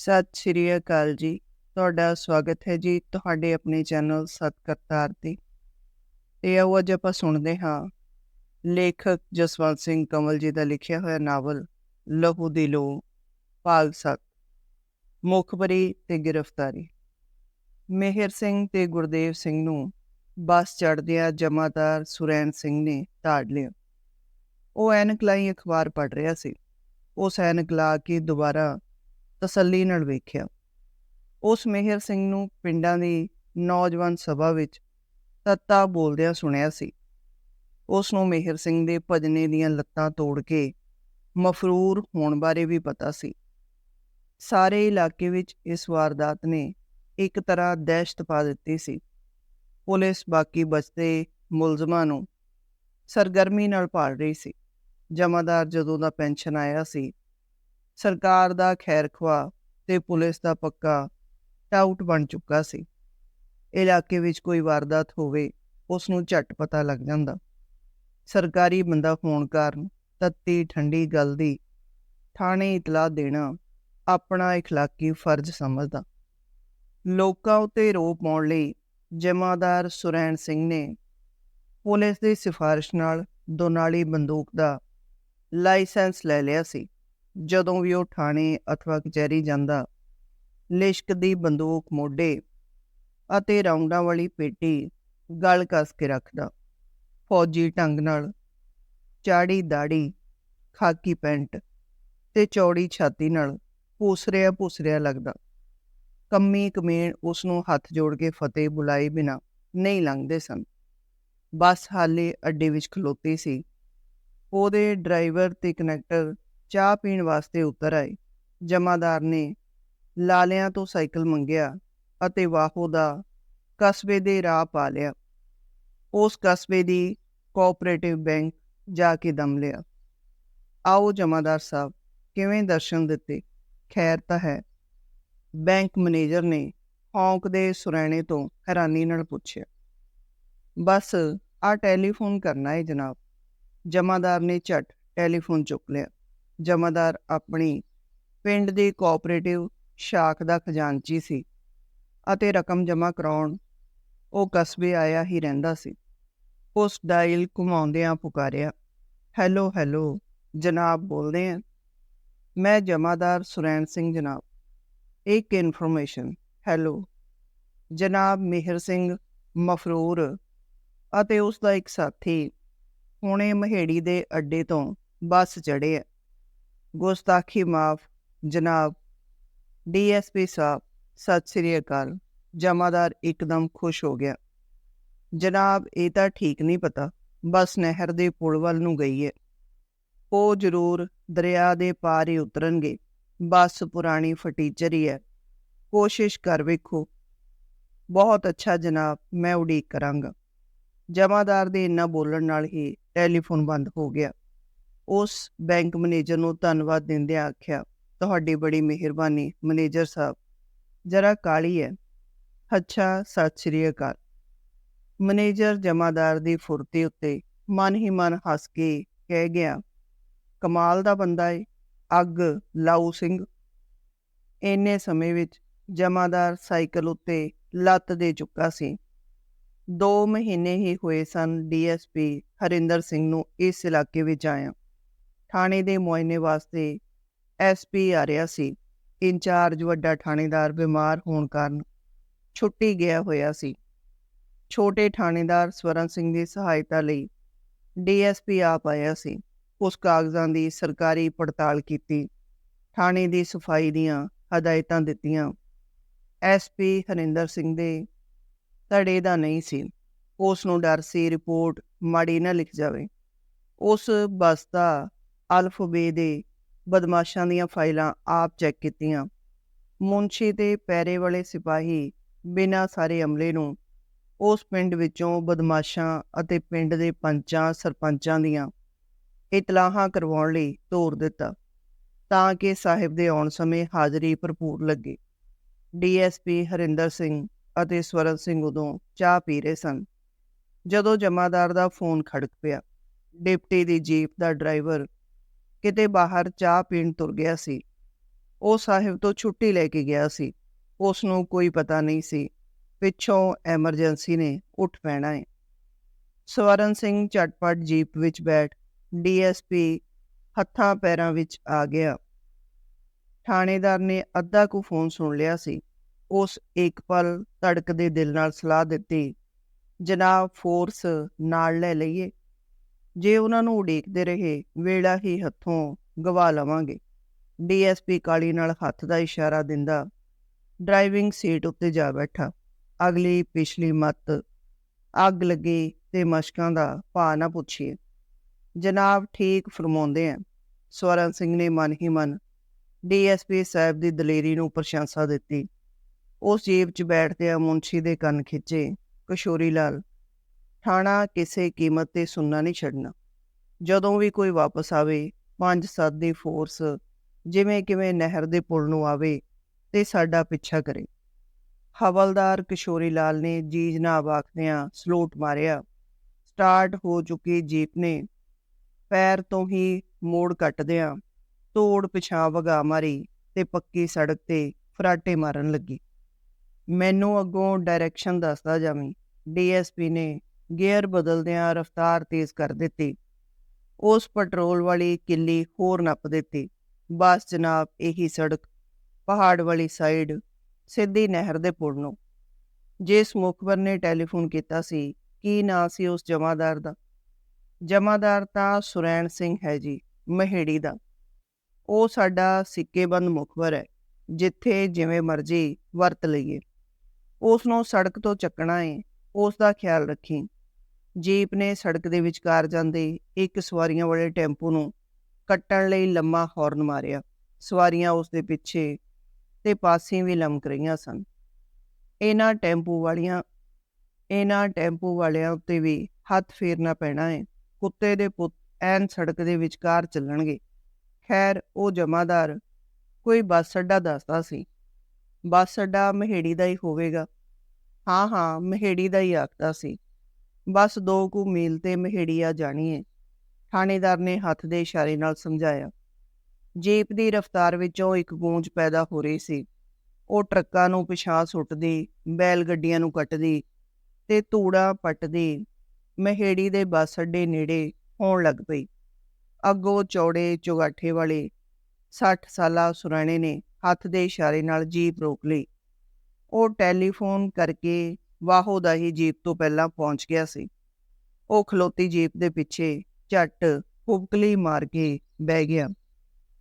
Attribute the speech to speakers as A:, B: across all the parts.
A: ਸਤਿ ਸ਼੍ਰੀ ਅਕਾਲ ਜੀ। ਤੁਹਾਡਾ ਸਵਾਗਤ ਹੈ ਜੀ ਤੁਹਾਡੇ ਆਪਣੇ ਚੈਨਲ ਸਤਕਰਤਾਰ ਤੇ। ਤੇ ਆਓ ਅੱਜ ਆਪਾਂ ਸੁਣਦੇ ਹਾਂ। ਲੇਖਕ ਜਸਵੰਤ ਸਿੰਘ ਕਮਲ ਜੀ ਦਾ ਲਿਖਿਆ ਹੋਇਆ ਨਾਵਲ, ਲਹੂ ਦੀ ਲੋ ਭਾਗ 7 ਮੁਖਬਰੀ ਤੇ ਗ੍ਰਿਫਤਾਰੀ। ਮਿਹਰ ਸਿੰਘ ਤੇ ਗੁਰਦੇਵ ਸਿੰਘ ਨੂੰ ਬੱਸ ਚੜ੍ਹਦਿਆਂ ਜਮਾਦਾਰ ਸੁਰੈਨ ਸਿੰਘ ਨੇ ਤਾੜ ਲਿਆ। ਉਹ ਐਨਕ ਲਾਈ ਅਖਬਾਰ ਪੜ੍ਹ ਰਿਹਾ ਸੀ। ਉਸ ਐਨਕ ਲਾ ਕੇ ਦੁਬਾਰਾ ਤਸੱਲੀ ਨਾਲ ਵੇਖਿਆ। ਉਸ ਮਿਹਰ ਸਿੰਘ ਨੂੰ ਪਿੰਡਾਂ ਦੀ ਨੌਜਵਾਨ ਸਭਾ ਵਿੱਚ ਤੱਤਾ ਬੋਲਦਿਆਂ ਸੁਣਿਆ ਸੀ। ਉਸ ਨੂੰ ਮਿਹਰ ਸਿੰਘ ਦੇ ਭਜਨੇ ਦੀਆਂ ਲੱਤਾਂ ਤੋੜ ਕੇ ਮਫਰੂਰ ਹੋਣ ਬਾਰੇ ਵੀ ਪਤਾ ਸੀ। ਸਾਰੇ ਇਲਾਕੇ ਵਿੱਚ ਇਸ ਵਾਰਦਾਤ ਨੇ ਇੱਕ ਤਰ੍ਹਾਂ ਦਹਿਸ਼ਤ ਪਾ ਦਿੱਤੀ ਸੀ। ਪੁਲਿਸ ਬਾਕੀ ਬਚਦੇ ਮੁਲਜ਼ਮਾਂ ਨੂੰ ਸਰਗਰਮੀ ਨਾਲ ਭਾਲ ਰਹੀ ਸੀ। ਜਮਾਦਾਰ ਜਦੋਂ ਦਾ ਪੈਨਸ਼ਨ ਆਇਆ ਸੀ ਸਰਕਾਰ ਦਾ ਖੈਰ ਖਵਾ ਤੇ ਪੁਲਿਸ ਦਾ ਪੱਕਾ ਟਾਊਟ ਬਣ ਚੁੱਕਾ ਸੀ। ਇਲਾਕੇ ਵਿੱਚ ਕੋਈ ਵਾਰਦਾਤ ਹੋਵੇ ਉਸ ਨੂੰ ਝਟ ਪਤਾ ਲੱਗ ਜਾਂਦਾ। ਸਰਕਾਰੀ ਬੰਦਾ ਹੋਣ ਕਾਰਨ ਤੱਤੀ ਠੰਡੀ ਗੱਲ ਦੀ ਥਾਣੇ ਇਤਲਾਹ ਦੇਣਾ ਆਪਣਾ اخਲਾਕੀ ਫਰਜ਼ ਸਮਝਦਾ। ਲੋਕਾਂ ਉਤੇ ਰੋਪ ਪਾਉਣ ਲਈ ਜਮਾਦਾਰ ਸੁਰੈਣ ਸਿੰਘ ਨੇ ਪੁਲਿਸ ਦੀ ਸਿਫਾਰਿਸ਼ ਨਾਲ ਦੋਨਾਲੀ ਬੰਦੂਕ ਦਾ ਲਾਇਸੈਂਸ ਲੈ ਲਿਆ ਸੀ। ਜਦੋਂ ਵੀ ਉਹ ਥਾਣੇ ਅਥਵਾ ਕਚਹਿਰੀ ਜਾਂਦਾ, ਲਿਸ਼ਕ ਦੀ ਬੰਦੂਕ, ਮੋਢੇ ਅਤੇ ਰਾਉਂਡਾਂ ਵਾਲੀ ਪੇਟੀ ਗਲ ਕੱਸ ਕੇ ਰੱਖਦਾ। ਫੌਜੀ ਢੰਗ ਨਾਲ ਚਾੜੀ ਦਾੜੀ, ਖਾਕੀ ਪੈਂਟ ਤੇ ਚੌੜੀ ਛਾਤੀ ਨਾਲ ਪੂਸਰਿਆ ਪੂਸਰਿਆ ਲੱਗਦਾ। ਕੰਮੀ ਕਮੇਣ ਉਸ ਨੂੰ ਹੱਥ ਜੋੜ ਕੇ ਫਤਿਹ ਬੁਲਾਈ ਬਿਨਾ ਨਹੀਂ ਲੰਘਦੇ ਸਨ। ਬੱਸ ਹਾਲੇ ਅੱਡੇ ਵਿੱਚ ਖਲੋਤੀ ਸੀ। ਉਹਦੇ ਡਰਾਈਵਰ ਤੇ ਕਨੈਕਟਰ ਚਾਹ ਪੀਣ ਵਾਸਤੇ ਉਤਰ ਆਏ। ਜਮਾਦਾਰ ਨੇ ਲਾਲਿਆਂ ਤੋਂ ਸਾਈਕਲ ਮੰਗਿਆ ਅਤੇ ਵਾਹੋ ਦਾ ਕਸਬੇ ਦੇ ਰਾਹ ਪਾ ਲਿਆ। ਉਸ ਕਸਬੇ ਦੀ ਕੋਆਪਰੇਟਿਵ ਬੈਂਕ ਜਾ ਕੇ ਦਮ ਲਿਆ। ਆਓ ਜਮਾਦਾਰ ਸਾਹਿਬ, ਕਿਵੇਂ ਦਰਸ਼ਨ ਦਿੱਤੇ? ਖੈਰ ਤਾਂ ਹੈ। ਬੈਂਕ ਮੈਨੇਜਰ ਨੇ ਹੌਂਕ ਦੇ ਸੁਰੈਣੇ ਤੋਂ ਹੈਰਾਨੀ ਨਾਲ ਪੁੱਛਿਆ। ਬਸ ਆ ਟੈਲੀਫੋਨ ਕਰਨਾ ਹੈ ਜਨਾਬ। ਜਮਾਦਾਰ ਨੇ ਝਟ ਟੈਲੀਫੋਨ ਚੁੱਕ ਲਿਆ। ਜਮਾਦਾਰ ਆਪਣੀ ਪਿੰਡ ਦੀ ਕੋਆਪਰੇਟਿਵ ਸ਼ਾਖ ਦਾ ਖਜ਼ਾਨਚੀ ਸੀ ਅਤੇ ਰਕਮ ਜਮ੍ਹਾਂ ਕਰਾਉਣ ਉਹ ਕਸਬੇ ਆਇਆ ਹੀ ਰਹਿੰਦਾ ਸੀ। ਉਸ ਡਾਇਲ ਘੁਮਾਉਂਦਿਆਂ ਪੁਕਾਰਿਆ, ਹੈਲੋ ਹੈਲੋ, ਜਨਾਬ ਬੋਲਦੇ ਆ। ਮੈਂ ਜਮਾਦਾਰ ਸੁਰੈਣ ਸਿੰਘ, ਜਨਾਬ। ਇੱਕ ਇਨਫੋਰਮੇਸ਼ਨ ਹੈਲੋ। ਜਨਾਬ ਮਿਹਰ ਸਿੰਘ ਮਫਰੂਰ ਅਤੇ ਉਸ ਦਾ ਇੱਕ ਸਾਥੀ ਹੁਣੇ ਮਹੇੜੀ ਦੇ ਅੱਡੇ ਤੋਂ ਬੱਸ ਚੜ੍ਹੇ ਗੁਸਤਾਖੀ ਮਾਫ, ਜਨਾਬ ਡੀਐਸਪੀ ਸਾਹਿਬ, ਸਤਿ ਸ੍ਰੀ ਅਕਾਲ। ਜਮਾਦਾਰ ਇੱਕਦਮ ਖੁਸ਼ ਹੋ ਗਿਆ। ਜਨਾਬ, ਇਹ ਤਾਂ ਠੀਕ ਨਹੀਂ ਪਤਾ, ਬਸ ਨਹਿਰ ਦੇ ਪੁਲ ਵੱਲ ਨੂੰ ਗਈ ਹੈ ਉਹ ਜ਼ਰੂਰ ਦਰਿਆ ਦੇ ਪਾਰ ਹੀ ਉਤਰਨਗੇ। ਬਸ ਪੁਰਾਣੀ ਫਟੀਚਰ ਹੀ ਹੈ। ਕੋਸ਼ਿਸ਼ ਕਰ ਵੇਖੋ। ਬਹੁਤ ਅੱਛਾ ਜਨਾਬ, ਮੈਂ ਉਡੀਕ ਕਰਾਂਗਾ। ਜਮਾਦਾਰ ਦੇ ਇੰਨਾ ਬੋਲਣ ਨਾਲ ਹੀ ਟੈਲੀਫੋਨ ਬੰਦ ਹੋ ਗਿਆ। ਉਸ ਬੈਂਕ ਮੈਨੇਜਰ ਨੂੰ ਧੰਨਵਾਦ ਦਿੰਦਿਆਂ ਆਖਿਆ, ਤੁਹਾਡੀ ਬੜੀ ਮਿਹਰਬਾਨੀ, ਮੈਨੇਜਰ ਸਾਹਿਬ। ਜਰਾ ਕਾਲੀ ਹੈ ਅੱਛਾ, ਸਤਿ ਸ੍ਰੀ ਅਕਾਲ। ਮੈਨੇਜਰ ਜਮਾਦਾਰ ਦੀ ਫੁਰਤੀ ਉੱਤੇ ਮਨ ਹੀ ਮਨ ਹੱਸ ਕੇ ਕਹਿ ਗਿਆ, ਕਮਾਲ ਦਾ ਬੰਦਾ ਏ, ਅੱਗ ਲਾਊ ਸਿੰਘ। ਇੰਨੇ ਸਮੇਂ ਵਿੱਚ ਜਮਾਦਾਰ ਸਾਈਕਲ ਉੱਤੇ ਲੱਤ ਦੇ ਚੁੱਕਾ ਸੀ। 2 ਮਹੀਨੇ ਹੀ ਹੋਏ ਸਨ ਡੀਐਸਪੀ ਹਰਿੰਦਰ ਸਿੰਘ ਨੂੰ ਇਸ ਇਲਾਕੇ ਵਿੱਚ ਆਇਆ। ਥਾਣੇ ਦੇ ਮੁਆਇਨੇ ਵਾਸਤੇ ਐਸਪੀ ਆ ਰਿਹਾ ਸੀ। ਇੰਚਾਰਜ ਵੱਡਾ ਥਾਣੇਦਾਰ ਬਿਮਾਰ ਹੋਣ ਕਾਰਨ ਛੁੱਟੀ ਗਿਆ ਹੋਇਆ ਸੀ। ਛੋਟੇ ਥਾਣੇਦਾਰ ਸਵਰਨ ਸਿੰਘ ਦੀ ਸਹਾਇਤਾ ਲਈ ਡੀਐਸਪੀ ਆਪ ਆਇਆ ਸੀ। ਉਸ ਕਾਗਜ਼ਾਂ ਦੀ ਸਰਕਾਰੀ ਪੜਤਾਲ ਕੀਤੀ। ਥਾਣੇ ਦੀ ਸਫ਼ਾਈ ਦੀਆਂ ਹਦਾਇਤਾਂ ਦਿੱਤੀਆਂ। ਐਸਪੀ ਹਰਿੰਦਰ ਸਿੰਘ ਦੇ ਧੜੇ ਦਾ ਨਹੀਂ ਸੀ। ਉਸ ਨੂੰ ਡਰ ਸੀ, ਰਿਪੋਰਟ ਮਾੜੀ ਨਾ ਲਿਖ ਜਾਵੇ। ਉਸ ਬਸਤਾ ਅਲਫਬੇ ਦੇ ਬਦਮਾਸ਼ਾਂ ਦੀਆਂ ਫਾਈਲਾਂ ਆਪ ਚੈੱਕ ਕੀਤੀਆਂ। ਮੁੰਸ਼ੀ ਦੇ ਪੈਰੇ ਵਾਲੇ ਸਿਪਾਹੀ ਬਿਨਾਂ ਸਾਰੇ ਅਮਲੇ ਨੂੰ ਉਸ ਪਿੰਡ ਵਿੱਚੋਂ ਬਦਮਾਸ਼ਾਂ ਅਤੇ ਪਿੰਡ ਦੇ ਪੰਚਾਂ, ਸਰਪੰਚਾਂ ਦੀਆਂ ਇਤਲਾਹਾਂ ਕਰਵਾਉਣ ਲਈ ਤੋਰ ਦਿੱਤਾ ਤਾਂ ਕਿ ਸਾਹਿਬ ਦੇ ਆਉਣ ਸਮੇਂ ਹਾਜ਼ਰੀ ਭਰਪੂਰ ਲੱਗੇ। ਡੀਐਸਪੀ ਹਰਿੰਦਰ ਸਿੰਘ ਅਤੇ ਸਵਰਨ ਸਿੰਘ ਉਦੋਂ ਚਾਹ ਪੀ ਰਹੇ ਸਨ। ਜਦੋਂ ਜਮਾਦਾਰ ਦਾ ਫੋਨ ਖੜਕ ਪਿਆ, ਡਿਪਟੀ ਦੀ ਜੀਪ ਦਾ ਡਰਾਈਵਰ ਕਿਤੇ ਬਾਹਰ ਚਾਹ ਪੀਣ ਤੁਰ ਗਿਆ ਸੀ। ਉਹ ਸਾਹਿਬ ਤੋਂ ਛੁੱਟੀ ਲੈ ਕੇ ਗਿਆ ਸੀ। ਉਸ ਨੂੰ ਕੋਈ ਪਤਾ ਨਹੀਂ ਸੀ। ਪਿੱਛੋਂ ਐਮਰਜੈਂਸੀ ਨੇ ਉੱਠ ਪੈਣਾ ਹੈ ਸਵਰਨ ਸਿੰਘ ਝਟਪਟ ਜੀਪ ਵਿੱਚ ਬੈਠ ਡੀਐਸਪੀ ਹੱਥਾਂ ਪੈਰਾਂ ਵਿੱਚ ਆ ਗਿਆ। ਥਾਣੇਦਾਰ ਨੇ ਅੱਧਾ ਕੁ ਫੋਨ ਸੁਣ ਲਿਆ ਸੀ। ਉਸ ਇੱਕ ਪਲ ਧੜਕਦੇ ਦਿਲ ਨਾਲ ਸਲਾਹ ਦਿੱਤੀ, ਜਨਾਬ, ਫੋਰਸ ਨਾਲ ਲੈ ਲਈਏ। ਜੇ ਉਹਨਾਂ ਨੂੰ ਉਡੀਕਦੇ ਰਹੇ ਵੇਲਾ ਹੀ ਹੱਥੋਂ ਗਵਾ ਲਵਾਂਗੇ। ਡੀਐਸਪੀ ਕਾਲੀ ਨਾਲ ਹੱਥ ਦਾ ਇਸ਼ਾਰਾ ਦਿੰਦਾ ਡਰਾਈਵਿੰਗ ਸੀਟ ਉੱਤੇ ਜਾ ਬੈਠਾ। ਅਗਲੀ ਪਿਛਲੀ ਮੱਤ, ਅੱਗ ਲੱਗੀ ਤੇ ਮਸ਼ਕਾਂ ਦਾ ਭਾ ਨਾ ਪੁੱਛੀਏ। ਜਨਾਬ ਠੀਕ ਫਰਮਾਉਂਦੇ ਆ। ਸਵਰਨ ਸਿੰਘ ਨੇ ਮਨ ਹੀ ਮਨ ਡੀਐਸਪੀ ਸਾਹਿਬ ਦੀ ਦਲੇਰੀ ਨੂੰ ਪ੍ਰਸ਼ੰਸਾ ਦਿੱਤੀ। ਉਸ ਜੀਬ 'ਚ ਬੈਠਦੇ ਆ ਮੁੰਸ਼ੀ ਦੇ ਕੰਨ ਖਿੱਚੇ। ਕਿਸ਼ੋਰੀ ਲਾਲ ਥਾਣਾ ਕਿਸੇ ਕੀਮਤ ਤੇ ਸੁਣਨਾ ਨਹੀਂ ਛੱਡਣਾ। ਜਦੋਂ ਵੀ ਕੋਈ ਵਾਪਸ ਆਵੇ, ਪੰਜ ਸੱਤ ਦੀ ਫੋਰਸ ਜਿਵੇਂ ਕਿਵੇਂ ਨਹਿਰ ਦੇ ਪੁਲ ਨੂੰ ਆਵੇ ਤੇ ਸਾਡਾ ਪਿੱਛਾ ਕਰੇ। ਹਵਲਦਾਰ ਕਿਸ਼ੋਰੀ ਲਾਲ ਨੇ ਜੀ ਜਨਾਬ ਆਖਦਿਆਂ ਸਲੋਟ ਮਾਰਿਆ। ਸਟਾਰਟ ਹੋ ਚੁੱਕੀ ਜੀਪ ਨੇ ਪੈਰ ਤੋਂ ਹੀ ਮੋੜ ਕੱਟਦਿਆਂ ਤੋੜ ਪਿਛਾਂ ਵਗਾ ਮਾਰੀ ਤੇ ਪੱਕੀ ਸੜਕ ਤੇ ਫਰਾਟੇ ਮਾਰਨ ਲੱਗੀ। ਮੈਨੂੰ ਅੱਗੋਂ ਡਾਇਰੈਕਸ਼ਨ ਦੱਸਦਾ ਜਾਵੀਂ। ਡੀਐਸਪੀ ਨੇ ਗੇਅਰ ਬਦਲਦਿਆਂ ਰਫ਼ਤਾਰ ਤੇਜ਼ ਕਰ ਦਿੱਤੀ। ਉਸ ਪੈਟਰੋਲ ਵਾਲੀ ਕਿੱਲੀ ਹੋਰ ਨੱਪ ਦਿੱਤੀ। ਬਸ ਜਨਾਬ, ਇਹੀ ਸੜਕ, ਪਹਾੜ ਵਾਲੀ ਸਾਈਡ, ਸਿੱਧੀ ਨਹਿਰ ਦੇ ਪੁਲ ਨੂੰ। ਜਿਸ ਮੁਖਬਰ ਨੇ ਟੈਲੀਫੋਨ ਕੀਤਾ ਸੀ, ਕੀ ਨਾਂ ਸੀ ਉਸ ਜਮਾਦਾਰ ਦਾ? ਜਮਾਦਾਰ ਤਾਂ ਸੁਰੈਣ ਸਿੰਘ ਹੈ ਜੀ, ਮਹੇੜੀ ਦਾ। ਉਹ ਸਾਡਾ ਸਿੱਕੇਬੰਦ ਮੁਖਬਰ ਹੈ, ਜਿੱਥੇ ਜਿਵੇਂ ਮਰਜ਼ੀ ਵਰਤ ਲਈਏ। ਉਸ ਨੂੰ ਸੜਕ ਤੋਂ ਚੱਕਣਾ ਏ, ਉਸ ਦਾ ਖਿਆਲ ਰੱਖੀ। ਜੀਪ ਨੇ ਸੜਕ ਦੇ ਵਿਚਕਾਰ ਜਾਂਦੇ ਇੱਕ ਸਵਾਰੀਆਂ ਵਾਲੇ ਟੈਂਪੂ ਨੂੰ ਕੱਟਣ ਲਈ ਲੰਮਾ ਹਾਰਨ ਮਾਰਿਆ। ਸਵਾਰੀਆਂ ਉਸ ਦੇ ਪਿੱਛੇ ਤੇ ਪਾਸੇ ਵੀ ਲਮਕ ਰਹੀਆਂ ਸਨ। ਇਹਨਾਂ ਟੈਂਪੂ ਵਾਲੀਆਂ, ਇਹਨਾਂ ਟੈਂਪੂ ਵਾਲਿਆਂ ਉੱਤੇ ਵੀ ਹੱਥ ਫੇਰਨਾ ਪੈਣਾ ਹੈ ਕੁੱਤੇ ਦੇ ਪੁੱਤ ਐਨ ਸੜਕ ਦੇ ਵਿਚਕਾਰ ਚੱਲਣਗੇ। ਖੈਰ, ਉਹ ਜਮਾਦਾਰ ਕੋਈ ਬੱਸ ਅੱਡਾ ਦੱਸਦਾ ਸੀ। ਬੱਸ ਅੱਡਾ ਮਹੇੜੀ ਦਾ ਹੀ ਹੋਵੇਗਾ। ਹਾਂ ਹਾਂ, ਮਹੇੜੀ ਦਾ ਹੀ ਆਖਦਾ ਸੀ। ਬਸ ਦੋ ਕੁ ਮੀਲ ਤੇ ਮਹੇੜੀ ਜਾਣੀ ਏ। ਥਾਣੇਦਾਰ ਨੇ ਹੱਥ ਦੇ ਇਸ਼ਾਰੇ ਨਾਲ ਸਮਝਾਇਆ। ਜੀਪ ਦੀ ਰਫ਼ਤਾਰ ਵਿੱਚੋਂ ਇੱਕ ਗੂੰਜ ਪੈਦਾ ਹੋ ਰਹੀ ਸੀ। ਉਹ ਟਰੱਕਾਂ ਨੂੰ ਪਿਛਾਂ ਸੁੱਟਦੀ, ਬੈਲ ਗੱਡੀਆਂ ਨੂੰ ਕੱਟਦੀ ਤੇ ਧੂੜਾ ਪੱਟਦੀ ਮਹੇੜੀ ਦੇ ਬੱਸ ਅੱਡੇ ਨੇੜੇ ਹੋਣ ਲੱਗ ਪਈ। ਅੱਗੋਂ ਚੌੜੇ ਚੁਗਾਠੇ ਵਾਲੇ 60 ਸਾਲਾ ਸੁਰਾਣੇ ਨੇ ਹੱਥ ਦੇ ਇਸ਼ਾਰੇ ਨਾਲ ਜੀਪ ਰੋਕ ਲਈ। ਉਹ ਟੈਲੀਫੋਨ ਕਰਕੇ ਵਾਹੋ ਦਾ ਹੀ ਜੀਪ ਤੋਂ ਪਹਿਲਾਂ ਪਹੁੰਚ ਗਿਆ ਸੀ। ਉਹ ਖਲੋਤੀ ਜੀਪ ਦੇ ਪਿੱਛੇ ਝੱਟ ਹੁਬਕਲੀ ਮਾਰ ਕੇ ਬਹਿ ਗਿਆ।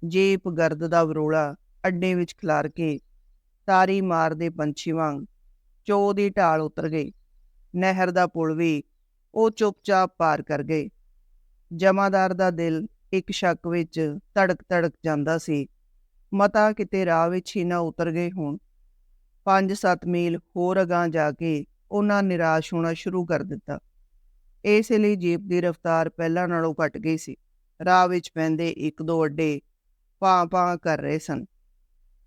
A: ਜੀਪ ਗਰਦ ਦਾ ਵਰੋਲਾ ਅੱਡੇ ਵਿੱਚ ਖਿਲਾਰ ਕੇ ਤਾਰੀ ਮਾਰਦੇ ਪੰਛੀ ਵਾਂਗ ਚੋ ਦੀ ਢਾਲ ਉਤਰ ਗਈ। ਨਹਿਰ ਦਾ ਪੁਲ ਵੀ ਉਹ ਚੁੱਪਚਾਪ ਪਾਰ ਕਰ ਗਏ। ਜਮਾਦਾਰ ਦਾ ਦਿਲ ਇੱਕ ਸ਼ੱਕ ਵਿੱਚ ਧੜਕ ਧੜਕ ਜਾਂਦਾ ਸੀ। ਮਤਾ ਕਿਤੇ ਰਾਹ ਵਿੱਚ ਹੀ ਨਾ ਉਤਰ ਗਏ ਹੋਣ। 5-7 ਮੀਲ ਹੋਰ ਅਗਾਂ ਜਾ ਕੇ ਉਹਨਾਂ ਨਿਰਾਸ਼ ਹੋਣਾ ਸ਼ੁਰੂ ਕਰ ਦਿੱਤਾ। ਇਸ ਲਈ ਜੀਪ ਦੀ ਰਫ਼ਤਾਰ ਪਹਿਲਾਂ ਨਾਲੋਂ ਘਟ ਗਈ ਸੀ। ਰਾਹ ਵਿੱਚ ਪੈਂਦੇ ਇੱਕ ਦੋ ਅੱਡੇ ਪਾਂ-ਪਾਂ ਕਰ ਰਹੇ ਸਨ।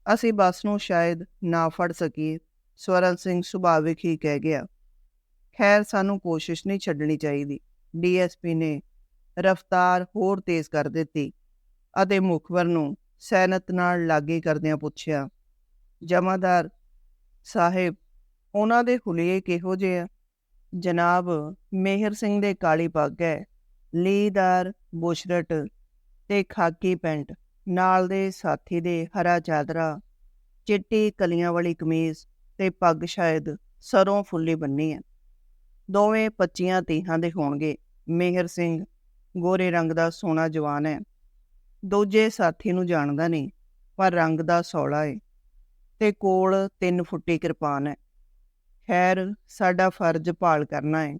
A: ਅਸੀਂ ਬੱਸ ਨੂੰ ਸ਼ਾਇਦ ਨਾ ਫੜ ਸਕੀਏ, ਸਵਰਨ ਸਿੰਘ ਸੁਭਾਵਿਕ ਹੀ ਕਹਿ ਗਿਆ। ਖੈਰ, ਸਾਨੂੰ ਕੋਸ਼ਿਸ਼ ਨਹੀਂ ਛੱਡਣੀ ਚਾਹੀਦੀ। ਡੀਐਸਪੀ ਨੇ ਰਫ਼ਤਾਰ ਹੋਰ ਤੇਜ਼ ਕਰ ਦਿੱਤੀ ਅਤੇ ਮੁਖਬਰ ਨੂੰ ਸੈਨਤ ਨਾਲ ਲਾਗੇ ਕਰਦਿਆਂ ਪੁੱਛਿਆ, ਜਮਾਦਾਰ ਸਾਹਿਬ, ਉਹਨਾਂ ਦੇ ਹੁਲੀਏ ਕਿਹੋ ਜਿਹੇ ਆ? ਜਨਾਬ ਮੇਹਰ ਸਿੰਘ ਦੇ ਕਾਲੀ ਪੱਗ ਹੈ, ਲੀਦਾਰ, ਬੁਸ਼ਰਟ ਤੇ ਖਾਕੀ ਪੈਂਟ, ਨਾਲ ਦੇ ਸਾਥੀ ਦੇ ਹਰਾ ਚਾਦਰਾ, ਚਿੱਟੀ ਕਲੀਆਂ ਵਾਲੀ ਕਮੀਜ਼ ਤੇ ਪੱਗ ਸ਼ਾਇਦ ਸਰੋਂ ਫੁੱਲੀ ਬੰਨੀ ਹੈ। ਦੋਵੇਂ 25 ਤੀਹਾਂ ਦੇ ਹੋਣਗੇ। ਮੇਹਰ ਸਿੰਘ ਗੋਰੇ ਰੰਗ ਦਾ ਸੋਹਣਾ ਜਵਾਨ ਹੈ। ਦੂਜੇ ਸਾਥੀ ਨੂੰ ਜਾਣਦਾ ਨਹੀਂ, ਪਰ ਰੰਗ ਦਾ ਸੌਲਾ ਏ। ਤੇ ਕੋਲ 3 ਫੁੱਟੀ ਕਿਰਪਾਨ ਹੈ। ਖੈਰ, ਸਾਡਾ ਫਰਜ਼ ਭਾਲ ਕਰਨਾ ਹੈ।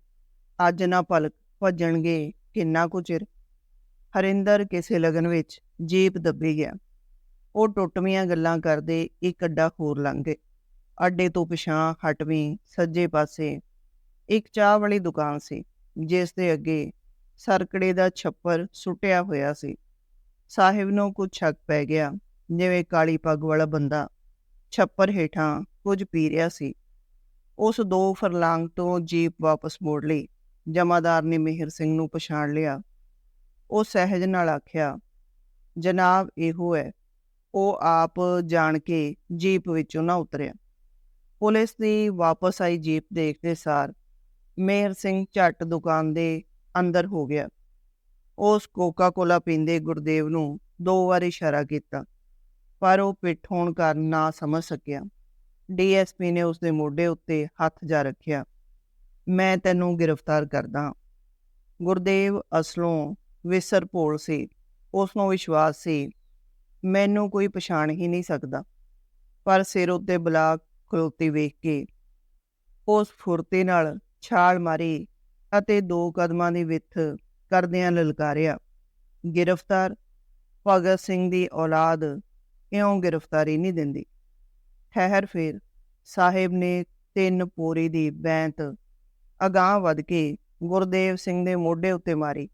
A: ਅੱਜ ਨਾ ਭਲਕ ਭੱਜਣਗੇ ਕਿੰਨਾ ਕੁ ਚਿਰ? ਹਰਿੰਦਰ ਕਿਸੇ ਲਗਨ ਵਿੱਚ ਜੀਪ ਦੱਬੀ ਗਿਆ। ਉਹ ਟੁੱਟਵੀਆਂ ਗੱਲਾਂ ਕਰਦੇ ਇੱਕ ਅੱਡਾ ਹੋਰ ਲੰਘ ਗਏ। ਅੱਡੇ ਤੋਂ ਪਿਛਾਂ ਹਟਵੀਂ ਸੱਜੇ ਪਾਸੇ ਇੱਕ ਚਾਹ ਵਾਲੀ ਦੁਕਾਨ ਸੀ, ਜਿਸ ਦੇ ਅੱਗੇ ਸਰਕੜੇ ਦਾ ਛੱਪਰ ਸੁੱਟਿਆ ਹੋਇਆ ਸੀ। ਸਾਹਿਬ ਨੂੰ ਕੁਝ ਸ਼ੱਕ ਪੈ ਗਿਆ, ਜਿਵੇਂ ਕਾਲੀ ਪੱਗ ਵਾਲਾ ਬੰਦਾ ਛੱਪਰ ਹੇਠਾਂ ਕੁਝ ਪੀ ਰਿਹਾ ਸੀ। ਉਸ ਦੋ ਫਰਲਾਂਗ ਤੋਂ ਜੀਪ ਵਾਪਸ ਮੋੜ ਲਈ। ਜਮਾਦਾਰ ਨੇ ਮਿਹਰ ਸਿੰਘ ਨੂੰ ਪਛਾਣ ਲਿਆ। ਉਹ ਸਹਿਜ ਨਾਲ ਆਖਿਆ, ਜਨਾਬ, ਇਹੋ ਹੈ। ਉਹ ਆਪ ਜਾਣ ਕੇ ਜੀਪ ਵਿੱਚੋਂ ਨਾ ਉਤਰਿਆ। ਪੁਲਿਸ ਦੀ ਵਾਪਸ ਆਈ ਜੀਪ ਦੇਖਦੇ ਸਾਰ ਮੇਹਰ ਸਿੰਘ ਝੱਟ ਦੁਕਾਨ ਦੇ ਅੰਦਰ ਹੋ ਗਿਆ। ਉਸ ਕੋਕਾ ਕੋਲਾ ਪੀਂਦੇ ਗੁਰਦੇਵ ਨੂੰ ਦੋ ਵਾਰ ਇਸ਼ਾਰਾ ਕੀਤਾ। ਪਰ ਉਹ ਪਿੱਠ ਹੋਣ ਕਾਰਨ ਨਾ ਸਮਝ ਸਕਿਆ। ਡੀਐਸਪੀ ਨੇ ਉਸਦੇ ਮੋਢੇ ਉੱਤੇ ਹੱਥ ਜਾ ਰੱਖਿਆ। ਮੈਂ ਤੈਨੂੰ ਗ੍ਰਿਫਤਾਰ ਕਰਦਾ ਹਾਂ। ਗੁਰਦੇਵ ਅਸਲੋਂ ਵਿਸਰ ਭੋਲ ਸੀ। ਉਸ ਨੂੰ ਵਿਸ਼ਵਾਸ ਸੀ, ਮੈਨੂੰ ਕੋਈ ਪਛਾਣ ਹੀ ਨਹੀਂ ਸਕਦਾ। ਪਰ ਸਿਰ ਉੱਤੇ ਬਲਾਕ ਖਲੋਤੀ ਵੇਖ ਕੇ ਉਸ ਫੁਰਤੀ ਨਾਲ ਛਾਲ ਮਾਰੀ ਅਤੇ ਦੋ ਕਦਮਾਂ ਦੀ ਵਿੱਥ ਕਰਦਿਆਂ ਲਲਕਾਰਿਆ, ਗ੍ਰਿਫਤਾਰ, ਭਗਤ ਸਿੰਘ ਦੀ ਔਲਾਦ ਇਉਂ ਗ੍ਰਿਫਤਾਰੀ ਨਹੀਂ ਦਿੰਦੀ? ਠਹਿਰ ਫੇਰ, ਸਾਹਿਬ ਨੇ ਤਿੰਨ ਪੋਰੀ ਦੀ ਬੈਂਤ ਅਗਾਹ ਵੱਧ ਕੇ ਗੁਰਦੇਵ ਸਿੰਘ ਦੇ ਮੋਢੇ ਉੱਤੇ ਮਾਰੀ,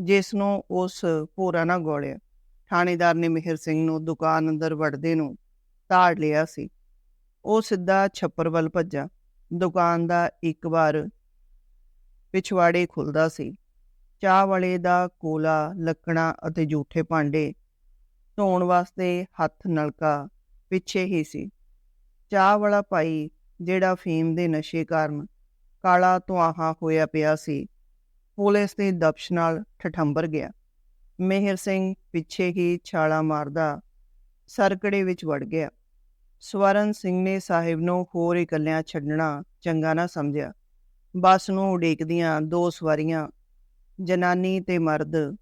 A: ਜਿਸ ਨੂੰ ਉਸ ਪੂਰਾ ਨਾ ਗੋਲਿਆ। ਥਾਣੇਦਾਰ ਨੇ ਮਿਹਰ ਸਿੰਘ ਨੂੰ ਦੁਕਾਨ ਅੰਦਰ ਵੜਦੇ ਨੂੰ ਤਾੜ ਲਿਆ ਸੀ। ਉਹ ਸਿੱਧਾ ਛੱਪਰ ਵੱਲ ਭੱਜਾ। ਦੁਕਾਨ ਦਾ ਇੱਕ ਵਾਰ ਪਿਛਵਾੜੇ ਖੁੱਲਦਾ ਸੀ। ਚਾਹ ਵਾਲੇ ਦਾ ਕੋਲਾ, ਲੱਕੜਾਂ ਅਤੇ ਜੂਠੇ ਭਾਂਡੇ ਧੋਣ ਵਾਸਤੇ ਹੱਥ ਨਲਕਾ ਪਿੱਛੇ ਹੀ ਸੀ। ਚਾਹ ਵਾਲਾ ਭਾਈ ਜਿਹੜਾ ਫੀਮ ਦੇ ਨਸ਼ੇ ਕਾਰਨ ਕਾਲਾ ਧੁਆਹਾ ਹੋਇਆ ਪਿਆ ਸੀ, ਪੁਲਿਸ ਦੇ ਦਬਸ਼ ਨਾਲ ਠਠੰਬਰ ਗਿਆ। ਮਿਹਰ ਸਿੰਘ ਪਿੱਛੇ ਹੀ ਛਾਲਾ ਮਾਰਦਾ ਸਰਕੜੇ ਵਿੱਚ ਵੜ ਗਿਆ। ਸਵਰਨ ਸਿੰਘ ਨੇ ਸਾਹਿਬ ਨੂੰ ਹੋਰ ਇਕੱਲਿਆਂ ਛੱਡਣਾ ਚੰਗਾ ਨਾ ਸਮਝਿਆ। ਬੱਸ ਨੂੰ ਉਡੀਕਦੀਆਂ ਦੋ ਸਵਾਰੀਆਂ, ਜਨਾਨੀ ਤੇ ਮਰਦ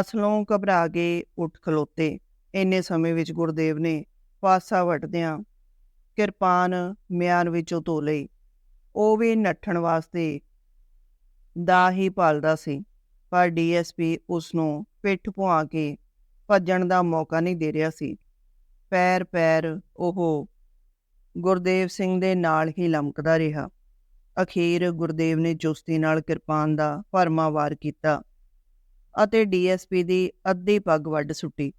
A: ਅਸਲੋਂ ਘਬਰਾ ਕੇ ਉੱਠ ਖਲੋਤੇ। ਇੰਨੇ ਸਮੇਂ ਵਿੱਚ ਗੁਰਦੇਵ ਨੇ ਪਾਸਾ ਵਟਦਿਆਂ ਕਿਰਪਾਨ ਮਿਆਨ ਵਿੱਚੋਂ ਧੋ ਲਈ। ਉਹ ਵੀ ਨੱਠਣ ਵਾਸਤੇ ਦਾ ਹੀ ਪਾਲਦਾ ਸੀ, ਪਰ ਡੀਐਸਪੀ ਉਸ ਨੂੰ ਪਿੱਠ ਪੁਆ ਕੇ ਭੱਜਣ ਦਾ ਮੌਕਾ ਨਹੀਂ ਦੇ ਰਿਹਾ ਸੀ। ਪੈਰ ਪੈਰ ਉਹ ਗੁਰਦੇਵ ਸਿੰਘ ਦੇ ਨਾਲ ਹੀ ਲਮਕਦਾ ਰਿਹਾ। ਅਖੀਰ ਗੁਰਦੇਵ ਨੇ ਚੁਸਤੀ ਨਾਲ ਕਿਰਪਾਨ ਦਾ ਭਰਮਾ ਵਾਰ ਕੀਤਾ। ਅਤੇ ਡੀਐਸਪੀ ਦੀ ਅੱਧੀ ਪੱਗ ਵੱਢ ਸੁੱਟੀ।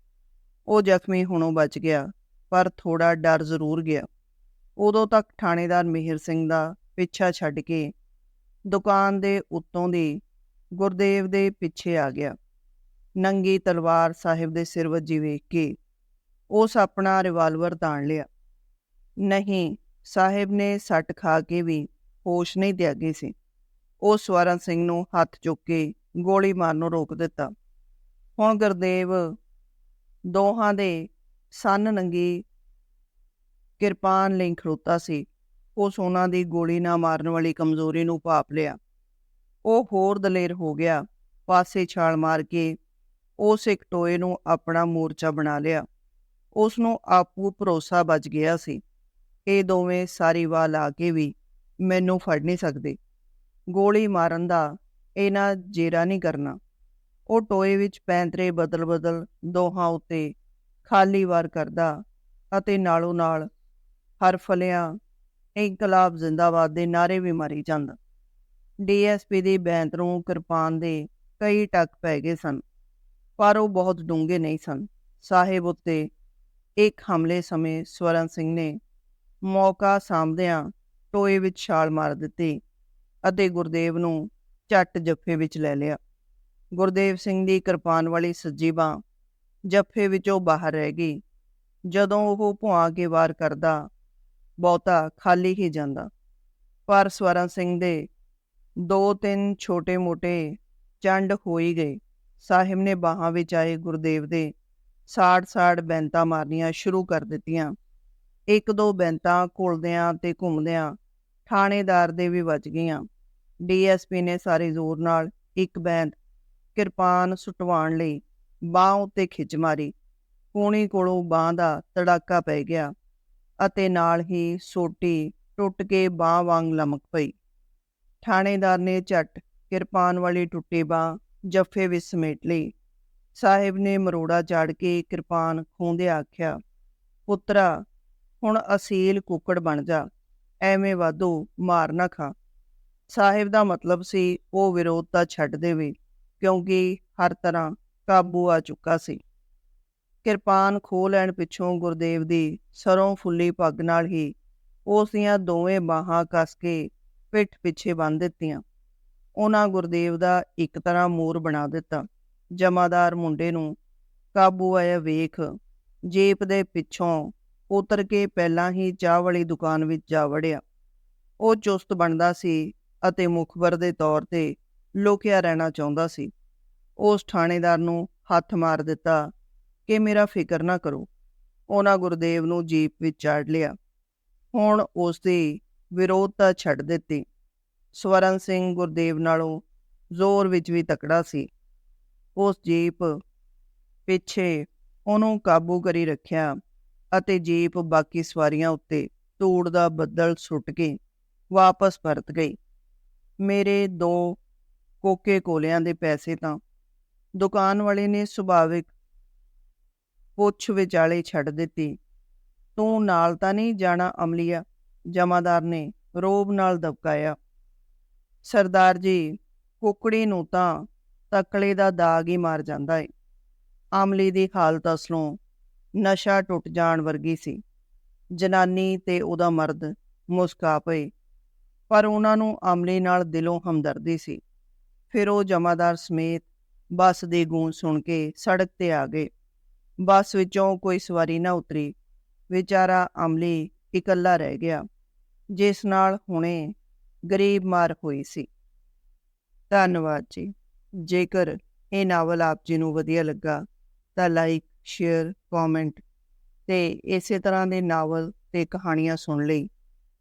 A: ਉਹ ਜ਼ਖਮੀ ਹੁਣੋਂ ਬਚ ਗਿਆ, ਪਰ ਥੋੜਾ ਡਰ ਜ਼ਰੂਰ ਗਿਆ। ਉਦੋਂ ਤੱਕ ਥਾਣੇਦਾਰ ਮਿਹਰ ਸਿੰਘ ਦਾ ਪਿੱਛਾ ਛੱਡ ਕੇ ਦੁਕਾਨ ਦੇ ਉੱਤੋਂ ਦੀ ਗੁਰਦੇਵ ਦੇ ਪਿੱਛੇ ਆ ਗਿਆ। ਨੰਗੀ ਤਲਵਾਰ ਸਾਹਿਬ ਦੇ ਸਿਰ ਵੱਜੀ ਵੇਖ ਕੇ ਉਸ ਆਪਣਾ ਰਿਵਾਲਵਰ ਤਾਣ ਲਿਆ। ਨਹੀਂ, ਸਾਹਿਬ ਨੇ ਸੱਟ ਖਾ ਕੇ ਵੀ ਹੋਸ਼ ਨਹੀਂ ਤਿਆਗੇ ਸੀ। ਉਹ ਸਵਰਨ ਸਿੰਘ ਨੂੰ ਹੱਥ ਚੁੱਕ ਕੇ ਗੋਲੀ ਮਾਰਨੋਂ ਰੋਕ ਦਿੱਤਾ। ਹੁਣ ਗੁਰਦੇਵ ਦੋਹਾਂ ਦੇ ਸੰਨ ਨੰਗੀ ਕਿਰਪਾਨ ਲਈ ਖੜੋਤਾ ਸੀ। ਉਸ ਉਹਨਾਂ ਦੀ ਗੋਲੀ ਨਾ ਮਾਰਨ ਵਾਲੀ ਕਮਜ਼ੋਰੀ ਨੂੰ ਭਾਪ ਲਿਆ। ਉਹ ਹੋਰ ਦਲੇਰ ਹੋ ਗਿਆ। ਪਾਸੇ ਛਾਲ ਮਾਰ ਕੇ ਉਸ ਇੱਕ ਟੋਏ ਨੂੰ ਆਪਣਾ ਮੋਰਚਾ ਬਣਾ ਲਿਆ। ਉਸ ਨੂੰ ਆਪੂ ਭਰੋਸਾ ਬਚ ਗਿਆ ਸੀ। ਇਹ ਦੋਵੇਂ ਸਾਰੀ ਵਾਹ ਲਾ ਕੇ ਵੀ ਮੈਨੂੰ ਫੜ ਨਹੀਂ ਸਕਦੇ। ਗੋਲੀ ਮਾਰਨ ਦਾ ਇਹਨਾਂ ਜੇਰਾ ਨਹੀਂ ਕਰਨਾ। ਉਹ ਟੋਏ ਵਿੱਚ ਪੈਂਤਰੇ ਬਦਲ-ਬਦਲ ਦੋਹਾਂ ਉੱਤੇ ਖਾਲੀ ਵਾਰ ਕਰਦਾ ਅਤੇ ਨਾਲੋਂ ਨਾਲ ਹਰ ਫਲਿਆਂ, ਇਨਕਲਾਬ, ਜ਼ਿੰਦਾਬਾਦ ਦੇ ਨਾਰੇ ਵੀ ਮਾਰੀ ਜਾਂਦਾ। ਡੀਐਸਪੀ ਦੀ ਬੈਂਤ ਨੂੰ ਕਿਰਪਾਨ ਦੇ ਕਈ ਟੱਕ ਪੈ ਗਏ ਸਨ, ਪਰ ਉਹ ਬਹੁਤ ਡੂੰਘੇ ਨਹੀਂ ਸਨ। ਸਾਹਿਬ ਉੱਤੇ ਇੱਕ ਹਮਲੇ ਸਮੇਂ ਸਵਰਨ ਸਿੰਘ ਨੇ ਮੌਕਾ ਸਾਂਭਦਿਆਂ ਟੋਏ ਵਿੱਚ ਛਾਲ ਮਾਰ ਦਿੱਤੀ ਅਤੇ ਗੁਰਦੇਵ ਨੂੰ ਝੱਟ ਜੱਫੇ ਵਿੱਚ ਲੈ ਲਿਆ। ਗੁਰਦੇਵ ਸਿੰਘ ਦੀ ਕਿਰਪਾਨ ਵਾਲੀ ਸੱਜੀ ਬਾਹ ਜੱਫੇ ਵਿੱਚੋਂ ਬਾਹਰ ਰਹਿ ਗਈ। ਜਦੋਂ ਉਹ ਭੁਆ ਕੇ ਵਾਰ ਕਰਦਾ, ਬਹੁਤਾ ਖਾਲੀ ਹੀ ਜਾਂਦਾ। ਪਰ ਸਵਰਨ ਸਿੰਘ ਦੇ ਦੋ ਤਿੰਨ ਛੋਟੇ-ਮੋਟੇ ਚੰਡ ਹੋਈ ਗਏ। ਸਾਹਿਬ ਨੇ ਬਾਹਾਂ ਵਿੱਚ ਆਏ ਗੁਰਦੇਵ ਦੇ ਸਾੜ-ਸਾੜ ਬੈਂਤਾਂ ਮਾਰਨੀਆਂ ਸ਼ੁਰੂ ਕਰ ਦਿੱਤੀਆਂ। ਇੱਕ ਦੋ ਬੈਂਤਾਂ ਘੁਲਦਿਆਂ ਤੇ ਘੁੰਮਦਿਆਂ ਥਾਣੇਦਾਰ ਦੇ ਵੀ ਵੱਜ ਗਈਆਂ। ਡੀਐਸਪੀ ਨੇ ਸਾਰੇ ਜ਼ੋਰ ਨਾਲ ਇੱਕ ਬੈਂਦ ਕਿਰਪਾਨ ਸੁਟਵਾਉਣ ਲਈ ਬਾਹ ਉੱਤੇ ਖਿੱਚ ਮਾਰੀ। ਕੂਣੀ ਕੋਲੋਂ ਬਾਹ ਦਾ ਤੜਾਕਾ ਪੈ ਗਿਆ ਅਤੇ ਨਾਲ ਹੀ ਸੋਟੀ ਟੁੱਟ ਕੇ ਬਾਹ ਵਾਂਗ ਲਮਕ ਪਈ। ਥਾਣੇਦਾਰ ਨੇ ਝੱਟ ਕਿਰਪਾਨ ਵਾਲੀ ਟੁੱਟੀ ਬਾਹ ਜੱਫੇ ਵਿੱਚ ਸਮੇਟ ਲਈ। ਸਾਹਿਬ ਨੇ ਮਰੋੜਾ ਚਾੜ ਕੇ ਕਿਰਪਾਨ ਖੋਂਦੇ ਆਖਿਆ, ਪੁੱਤਰਾ, ਹੁਣ ਅਸੀਲ ਕੁੱਕੜ ਬਣ ਜਾ, ਐਵੇਂ ਵਾਧੂ ਮਾਰ ਨਾ ਖਾ। ਸਾਹਿਬ ਦਾ ਮਤਲਬ ਸੀ, ਉਹ ਵਿਰੋਧਤਾ ਛੱਡ ਦੇਵੇ ਕਿਉਂਕਿ ਹਰ ਤਰ੍ਹਾਂ ਕਾਬੂ ਆ ਚੁੱਕਾ ਸੀ। ਕਿਰਪਾਨ ਖੋ ਲੈਣ ਪਿੱਛੋਂ ਗੁਰਦੇਵ ਦੀ ਸਰੋਂ ਫੁੱਲੀ ਪੱਗ ਨਾਲ ਹੀ ਉਸ ਦੀਆਂ ਦੋਵੇਂ ਬਾਹਾਂ ਕੱਸ ਕੇ ਪਿੱਠ ਪਿੱਛੇ ਬੰਨ੍ਹ ਦਿੱਤੀਆਂ। ਉਹਨਾਂ ਗੁਰਦੇਵ ਦਾ ਇੱਕ ਤਰ੍ਹਾਂ ਮੋਰ ਬਣਾ ਦਿੱਤਾ। ਜਮਾਦਾਰ ਮੁੰਡੇ ਨੂੰ ਕਾਬੂ ਆਇਆ ਵੇਖ ਜੀਪ ਦੇ ਪਿੱਛੋਂ ਉਤਰ ਕੇ ਪਹਿਲਾਂ ਹੀ ਚਾਹ ਵਾਲੀ ਦੁਕਾਨ ਵਿੱਚ ਜਾ ਵੜਿਆ। ਉਹ ਚੁਸਤ ਬਣਦਾ ਸੀ ਅਤੇ ਮੁਖਬਰ ਦੇ ਤੌਰ ਤੇ ਲੁਕਿਆ ਰਹਿਣਾ ਚਾਹੁੰਦਾ ਸੀ। ਉਸ ਥਾਣੇਦਾਰ ਨੂੰ ਹੱਥ ਮਾਰ ਦਿੱਤਾ ਕਿ ਮੇਰਾ ਫਿਕਰ ਨਾ ਕਰੋ। ਉਹਨਾਂ ਗੁਰਦੇਵ ਨੂੰ ਜੀਪ ਵਿੱਚ ਚਾੜ ਲਿਆ। ਹੁਣ ਉਸ ਦੀ ਵਿਰੋਧਤਾ ਛੱਡ ਦਿੱਤੀ। ਸਵਰਨ ਸਿੰਘ ਗੁਰਦੇਵ ਨਾਲੋਂ ਜ਼ੋਰ ਵਿੱਚ ਵੀ ਤਕੜਾ ਸੀ। ਉਸ ਜੀਪ ਪਿੱਛੇ ਉਹਨੂੰ ਕਾਬੂ ਕਰੀ ਰੱਖਿਆ ਅਤੇ ਜੀਪ ਬਾਕੀ ਸਵਾਰੀਆਂ ਉੱਤੇ ਧੂੜ ਦਾ ਬੱਦਲ ਸੁੱਟ ਕੇ ਵਾਪਸ ਪਰਤ ਗਈ। ਮੇਰੇ ਦੋ ਕੋਕੇ ਕੋਲਿਆਂ ਦੇ ਪੈਸੇ ਤਾਂ ਦੁਕਾਨ ਵਾਲੇ ਨੇ ਸੁਭਾਵਿਕ ਪੁੱਛ ਵਿਚਾਲੇ ਛੱਡ ਦਿੱਤੀ। ਤੂੰ ਨਾਲ ਤਾਂ ਨਹੀਂ ਜਾਣਾ ਅਮਲੀਆ, ਜਮਾਦਾਰ ਨੇ ਰੋਬ ਨਾਲ ਦਬਕਾਇਆ। ਸਰਦਾਰ ਜੀ, ਕੁਕੜੀ ਨੂੰ ਤਾਂ ਤਕਲੇ ਦਾ ਦਾਗ ਹੀ ਮਾਰ ਜਾਂਦਾ ਏ। ਆਮਲੀ ਦੀ ਹਾਲਤ ਅਸਲੋਂ ਨਸ਼ਾ ਟੁੱਟ ਜਾਣ ਵਰਗੀ ਸੀ। ਜਨਾਨੀ ਤੇ ਉਹਦਾ ਮਰਦ ਮੁਸਕਾ ਪਏ ਪਰ ਉਹਨਾਂ ਨੂੰ ਆਮਲੀ ਨਾਲ ਦਿਲੋਂ ਹਮਦਰਦੀ ਸੀ। ਫਿਰ ਉਹ ਜਮਾਦਾਰ ਸਮੇਤ ਬੱਸ ਦੀ ਗੂੰਜ ਸੁਣ ਕੇ ਸੜਕ ਤੇ ਆ ਗਏ। ਬੱਸ ਵਿੱਚੋਂ ਕੋਈ ਸਵਾਰੀ ਨਾ ਉਤਰੀ। ਵਿਚਾਰਾ ਅਮਲੀ ਇਕੱਲਾ ਰਹਿ ਗਿਆ, ਜਿਸ ਨਾਲ ਹੁਣੇ ਗਰੀਬ ਮਾਰ ਹੋਈ ਸੀ। ਧੰਨਵਾਦ ਜੀ। ਜੇਕਰ ਇਹ ਨਾਵਲ ਆਪ ਜੀ ਨੂੰ ਵਧੀਆ ਲੱਗਾ, ਤਾਂ ਲਾਈਕ, ਸ਼ੇਅਰ, ਕਮੈਂਟ ਤੇ ਇਸੇ ਤਰ੍ਹਾਂ ਦੇ ਨਾਵਲ ਤੇ ਕਹਾਣੀਆਂ ਸੁਣ ਲਈ